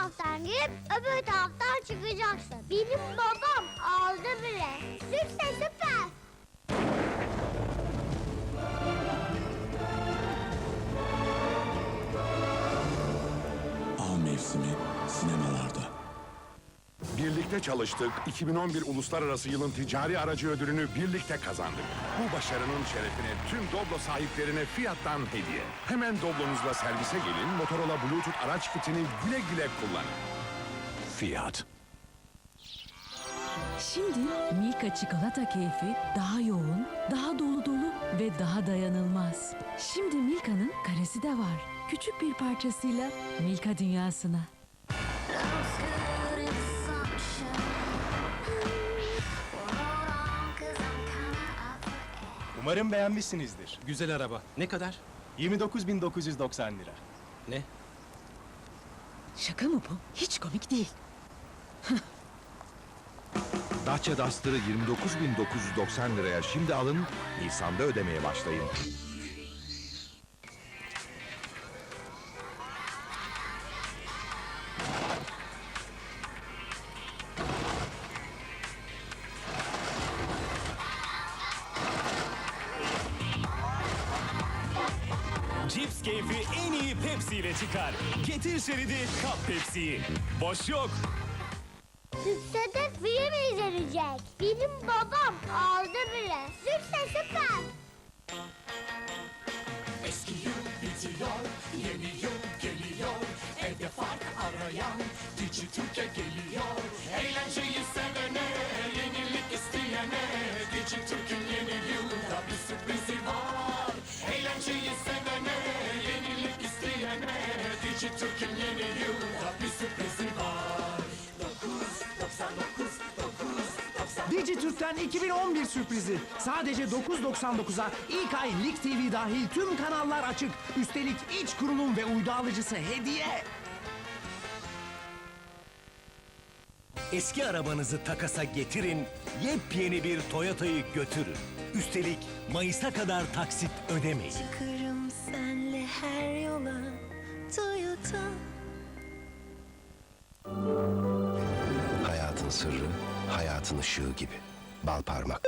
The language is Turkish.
taraftan girip öbür taraftan çıkacaksın. Benim babam aldı bile. Süper süper. Av mevsimi sinemalarda. Birlikte çalıştık, 2011 Uluslararası Yılın Ticari Aracı Ödülünü birlikte kazandık. Bu başarının şerefine tüm Doblo sahiplerine Fiat'tan hediye. Hemen Doblo'nuzla servise gelin, Motorola Bluetooth araç kitini güle güle kullanın. Fiat. Şimdi Milka çikolata keyfi daha yoğun, daha dolu dolu ve daha dayanılmaz. Şimdi Milka'nın karesi de var. Küçük bir parçasıyla Milka dünyasına. Umarım beğenmişsinizdir. Güzel araba. Ne kadar? 29.990 lira. Ne? Şaka mı bu? Hiç komik değil. Dacia Duster'ı 29.990 liraya şimdi alın, Nisan'da ödemeye başlayın. Cips keyfi en iyi Pepsi ile çıkar. Getir şeridi kap Pepsi'yi. Boş yok. Süpsede film izlenecek. Benim babam aldı bile. Süper süper. Dijitürk'ten 2011 sürprizi. Sadece 9.99'a ilk ay Lig TV dahil tüm kanallar açık. Üstelik iç kurulum ve uydu alıcısı hediye. Eski arabanızı takasa getirin, yepyeni bir Toyota'yı götürün. Üstelik Mayıs'a kadar taksit ödemeyin. Çıkarım senle her yola Toyota Hayatın sırrı, hayatın ışığı gibi. Bal parmak.